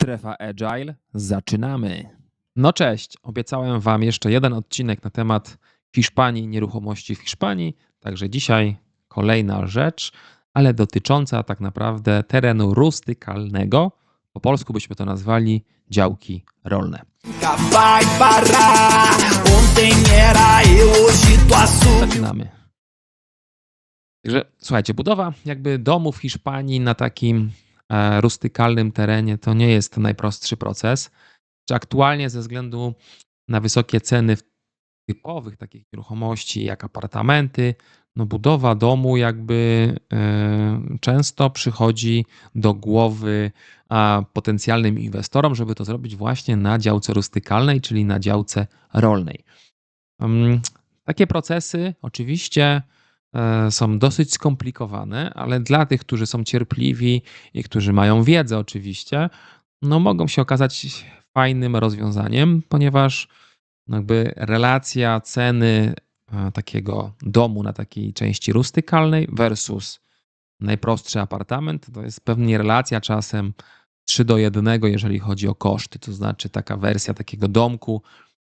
Strefa Agile, zaczynamy. No cześć, obiecałem Wam jeszcze jeden odcinek na temat Hiszpanii, nieruchomości w Hiszpanii. Także dzisiaj kolejna rzecz, ale dotycząca tak naprawdę terenu rustykalnego. Po polsku byśmy to nazwali działki rolne. Zaczynamy. Także słuchajcie, budowa jakby domu w Hiszpanii na takim rustykalnym terenie to nie jest najprostszy proces. Czy aktualnie ze względu na wysokie ceny typowych takich nieruchomości jak apartamenty, no budowa domu jakby e, często przychodzi do głowy potencjalnym inwestorom, żeby to zrobić właśnie na działce rustykalnej, czyli na działce rolnej. Takie procesy oczywiście e, są dosyć skomplikowane, ale dla tych, którzy są cierpliwi i którzy mają wiedzę oczywiście, no mogą się okazać fajnym rozwiązaniem, ponieważ no jakby relacja ceny e, takiego domu na takiej części rustykalnej versus najprostszy apartament, to jest pewnie relacja czasem 3 do 1, jeżeli chodzi o koszty. To znaczy taka wersja takiego domku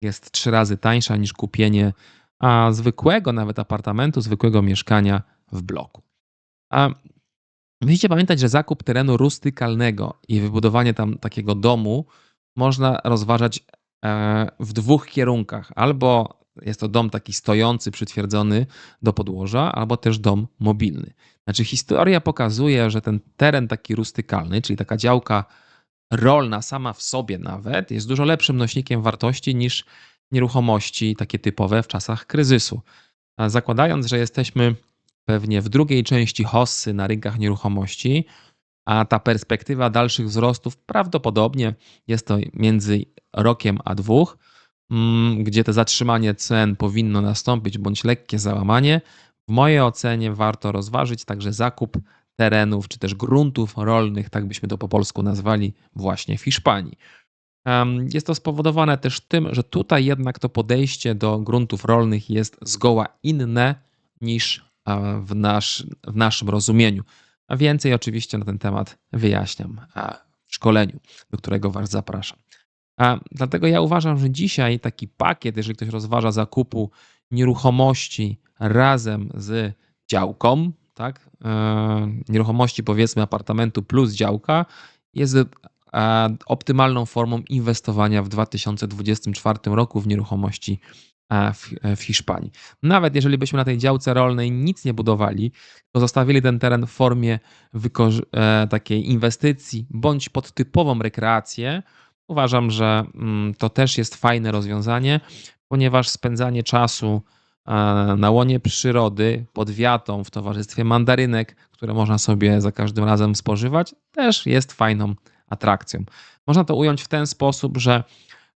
jest trzy razy tańsza niż kupienie a zwykłego nawet apartamentu, zwykłego mieszkania w bloku. A musicie pamiętać, że zakup terenu rustykalnego i wybudowanie tam takiego domu można rozważać e, w dwóch kierunkach. Albo jest to dom taki stojący, przytwierdzony do podłoża, albo też dom mobilny. Znaczy, historia pokazuje, że ten teren taki rustykalny, czyli taka działka rolna sama w sobie nawet, jest dużo lepszym nośnikiem wartości niż nieruchomości takie typowe w czasach kryzysu. A zakładając, że jesteśmy pewnie w drugiej części hossy na rynkach nieruchomości, a ta perspektywa dalszych wzrostów prawdopodobnie jest to między rokiem a dwóch, mm, gdzie to zatrzymanie cen powinno nastąpić bądź lekkie załamanie, w mojej ocenie warto rozważyć także zakup terenów czy też gruntów rolnych, tak byśmy to po polsku nazwali, właśnie w Hiszpanii. Jest to spowodowane też tym, że tutaj jednak to podejście do gruntów rolnych jest zgoła inne niż e, w, nasz, w naszym rozumieniu. A więcej oczywiście na ten temat wyjaśniam e, w szkoleniu, do którego Was zapraszam. A dlatego ja uważam, że dzisiaj taki pakiet, jeżeli ktoś rozważa zakupu nieruchomości razem z działką, tak, e, nieruchomości powiedzmy apartamentu plus działka, jest e, optymalną formą inwestowania w 2024 roku w nieruchomości e, w, Hiszpanii. Nawet jeżeli byśmy na tej działce rolnej nic nie budowali, to zostawili ten teren w formie e, takiej inwestycji bądź pod typową rekreację, uważam, że mm, to też jest fajne rozwiązanie, ponieważ spędzanie czasu e, na łonie przyrody, pod wiatą, w towarzystwie mandarynek, które można sobie za każdym razem spożywać, też jest fajną atrakcją. Można to ująć w ten sposób, że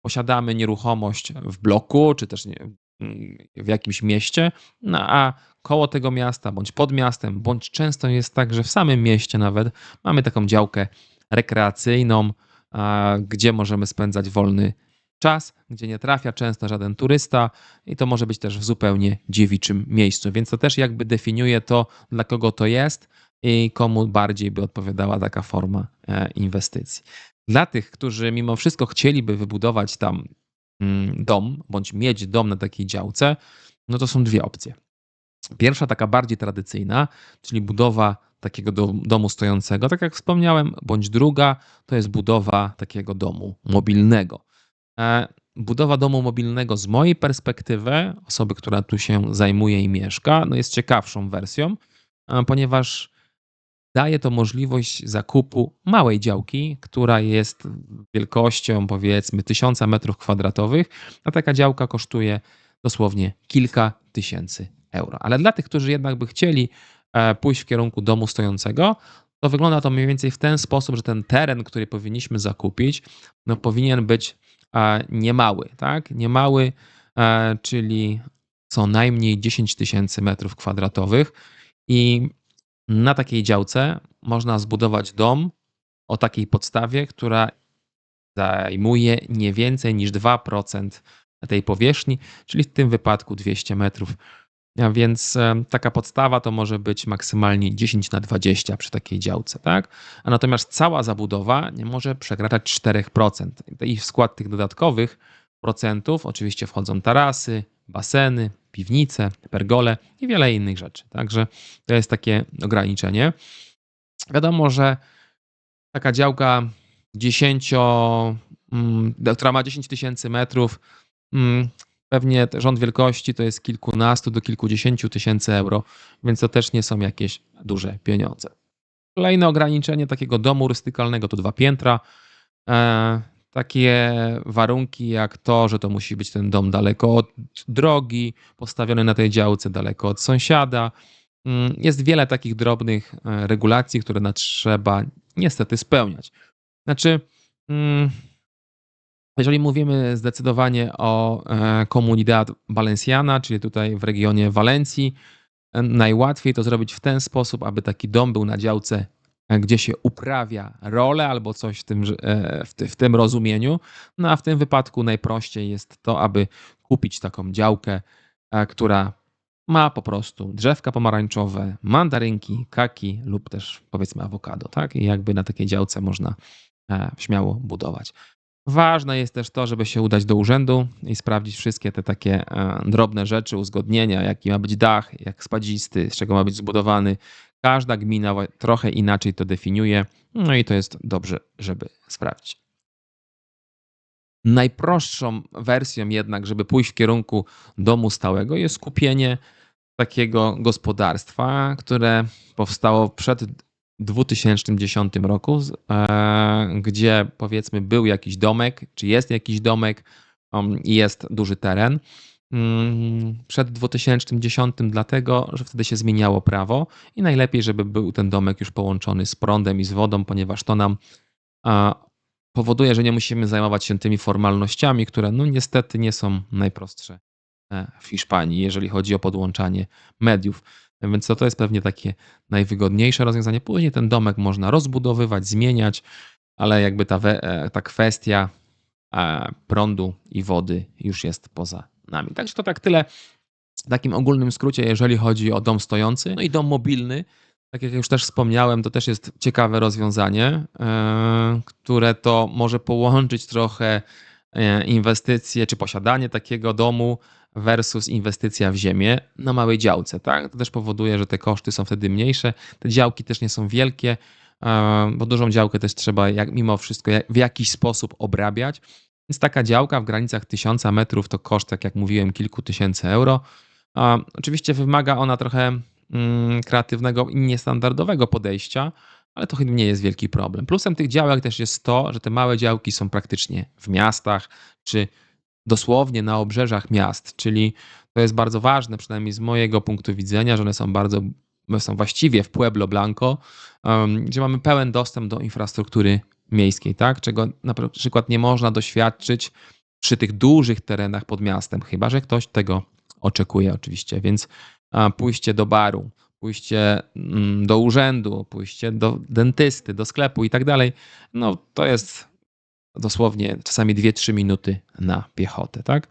posiadamy nieruchomość w bloku, czy też w jakimś mieście, no a koło tego miasta, bądź pod miastem, bądź często jest tak, że w samym mieście nawet mamy taką działkę rekreacyjną, gdzie możemy spędzać wolny czas, gdzie nie trafia często żaden turysta i to może być też w zupełnie dziewiczym miejscu. Więc to też jakby definiuje to, dla kogo to jest i komu bardziej by odpowiadała taka forma e, inwestycji. Dla tych, którzy mimo wszystko chcieliby wybudować tam mm, dom, bądź mieć dom na takiej działce, no to są dwie opcje. Pierwsza, taka bardziej tradycyjna, czyli budowa takiego do- domu stojącego, tak jak wspomniałem, bądź druga, to jest budowa takiego domu mobilnego. E, Budowa domu mobilnego z mojej perspektywy, osoby, która tu się zajmuje i mieszka, no jest ciekawszą wersją, e, ponieważ daje to możliwość zakupu małej działki, która jest wielkością powiedzmy 1000 metrów kwadratowych, a taka działka kosztuje dosłownie kilka tysięcy euro. Ale dla tych, którzy jednak by chcieli e, pójść w kierunku domu stojącego, to wygląda to mniej więcej w ten sposób, że ten teren, który powinniśmy zakupić, no powinien być e, niemały, tak? Niemały, e, czyli co najmniej 10 tysięcy metrów kwadratowych i na takiej działce można zbudować dom o takiej podstawie, która zajmuje nie więcej niż 2% tej powierzchni, czyli w tym wypadku 200 metrów A więc e, taka podstawa to może być maksymalnie 10 na 20 przy takiej działce, tak? A natomiast cała zabudowa nie może przekraczać 4%. I w skład tych dodatkowych procentów oczywiście wchodzą tarasy, baseny, piwnice, pergole i wiele innych rzeczy. Także to jest takie ograniczenie. Wiadomo, że taka działka 10, mm, która ma 10 tysięcy metrów, mm, pewnie rząd wielkości to jest kilkunastu do kilkudziesięciu tysięcy euro, więc to też nie są jakieś duże pieniądze. Kolejne ograniczenie takiego domu rustykalnego to dwa piętra. Takie warunki jak to, że to musi być ten dom daleko od drogi, postawiony na tej działce, daleko od sąsiada. Mm, jest wiele takich drobnych e, regulacji, które trzeba niestety spełniać. Znaczy, mm, jeżeli mówimy zdecydowanie o e, Comunidad Valenciana, czyli tutaj w regionie Walencji, e, najłatwiej to zrobić w ten sposób, aby taki dom był na działce, gdzie się uprawia rolę albo coś w tym, w tym rozumieniu. No a w tym wypadku najprościej jest to, aby kupić taką działkę, która ma po prostu drzewka pomarańczowe, mandarynki, kaki lub też powiedzmy awokado, tak? I jakby na takiej działce można śmiało budować. Ważne jest też to, żeby się udać do urzędu i sprawdzić wszystkie te takie e, drobne rzeczy, uzgodnienia, jaki ma być dach, jak spadzisty, z czego ma być zbudowany. Każda gmina trochę inaczej to definiuje, no i to jest dobrze, żeby sprawdzić. Najprostszą wersją jednak, żeby pójść w kierunku domu stałego, jest kupienie takiego gospodarstwa, które powstało przed 2010 roku, e, gdzie powiedzmy był jakiś domek, czy jest jakiś domek um, i jest duży teren. Mm, przed 2010 dlatego, że wtedy się zmieniało prawo i najlepiej, żeby był ten domek już połączony z prądem i z wodą, ponieważ to nam powoduje, że nie musimy zajmować się tymi formalnościami, które no niestety nie są najprostsze e, w Hiszpanii, jeżeli chodzi o podłączanie mediów. Więc to, to jest pewnie takie najwygodniejsze rozwiązanie. Później ten domek można rozbudowywać, zmieniać, ale jakby ta, e, ta kwestia e, prądu i wody już jest poza nami. Także to tak tyle w takim ogólnym skrócie, jeżeli chodzi o dom stojący. No i dom mobilny, tak jak już też wspomniałem, to też jest ciekawe rozwiązanie, e, które to może połączyć trochę inwestycje czy posiadanie takiego domu versus inwestycja w ziemię na małej działce. Tak? To też powoduje, że te koszty są wtedy mniejsze. Te działki też nie są wielkie, bo dużą działkę też trzeba jak, mimo wszystko w jakiś sposób obrabiać. Więc taka działka w granicach 1000 metrów to koszt, tak jak mówiłem, kilku tysięcy euro. Oczywiście wymaga ona trochę mm, kreatywnego i niestandardowego podejścia, ale to chyba nie jest wielki problem. Plusem tych działek też jest to, że te małe działki są praktycznie w miastach czy dosłownie na obrzeżach miast, czyli to jest bardzo ważne, przynajmniej z mojego punktu widzenia, że one są bardzo, są właściwie w Pueblo Blanco, gdzie mamy pełen dostęp do infrastruktury miejskiej, tak? czego na przykład nie można doświadczyć przy tych dużych terenach pod miastem, chyba że ktoś tego oczekuje oczywiście, więc pójście do baru, pójście mm, do urzędu, pójście do dentysty, do sklepu i tak dalej, no to jest dosłownie czasami 2-3 minuty na piechotę. Tak?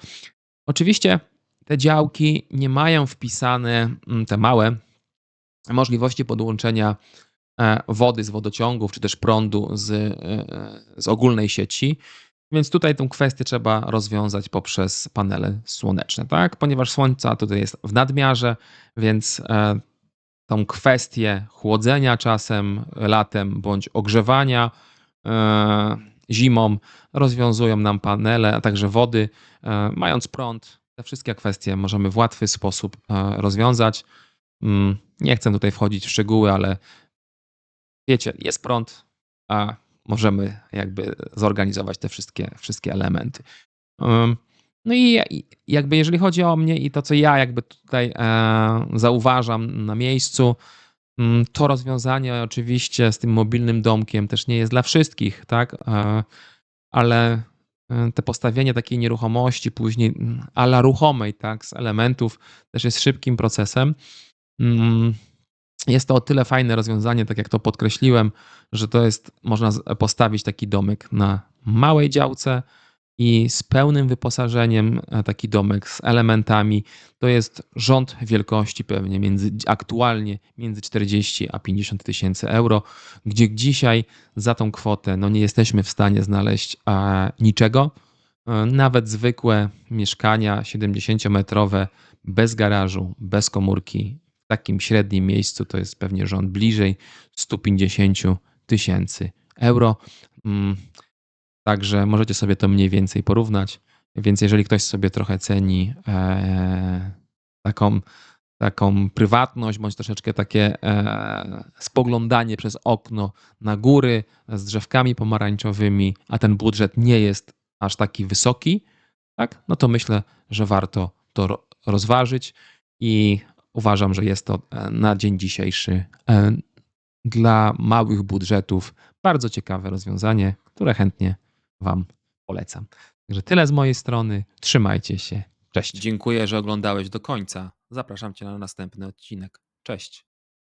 Oczywiście te działki nie mają wpisane, mm, te małe, możliwości podłączenia wody z wodociągów, czy też prądu z, e, z ogólnej sieci. Więc tutaj tę kwestię trzeba rozwiązać poprzez panele słoneczne, tak? Ponieważ słońca tutaj jest w nadmiarze, więc e, tą kwestię chłodzenia czasem latem bądź ogrzewania zimą, rozwiązują nam panele, a także wody. E, mając prąd, te wszystkie kwestie możemy w łatwy sposób e, rozwiązać. Mm, nie chcę tutaj wchodzić w szczegóły, ale wiecie, jest prąd, a możemy jakby zorganizować te wszystkie, wszystkie elementy. No i jakby jeżeli chodzi o mnie i to, co ja jakby tutaj e, zauważam na miejscu, to rozwiązanie oczywiście z tym mobilnym domkiem też nie jest dla wszystkich, tak? Ale e, te postawienie takiej nieruchomości później ala ruchomej, tak, z elementów też jest szybkim procesem. Jest to o tyle fajne rozwiązanie, tak jak to podkreśliłem, że to jest, można postawić taki domek na małej działce i z pełnym wyposażeniem, e, taki domek z elementami, to jest rząd wielkości pewnie między, aktualnie między 40 a 50 tysięcy euro, gdzie dzisiaj za tą kwotę no nie jesteśmy w stanie znaleźć e, niczego. E, Nawet zwykłe mieszkania 70-metrowe bez garażu, bez komórki, takim średnim miejscu to jest pewnie rząd bliżej 150 tysięcy euro. Mm, Także możecie sobie to mniej więcej porównać. Więc jeżeli ktoś sobie trochę ceni e, taką, taką prywatność, bądź troszeczkę takie e, spoglądanie przez okno na góry z drzewkami pomarańczowymi, a ten budżet nie jest aż taki wysoki, tak? no to myślę, że warto to ro- rozważyć i uważam, że jest to e, na dzień dzisiejszy e, dla małych budżetów bardzo ciekawe rozwiązanie, które chętnie Wam polecam. Także tyle z mojej strony. Trzymajcie się. Cześć. Dziękuję, że oglądałeś do końca. Zapraszam Cię na następny odcinek. Cześć.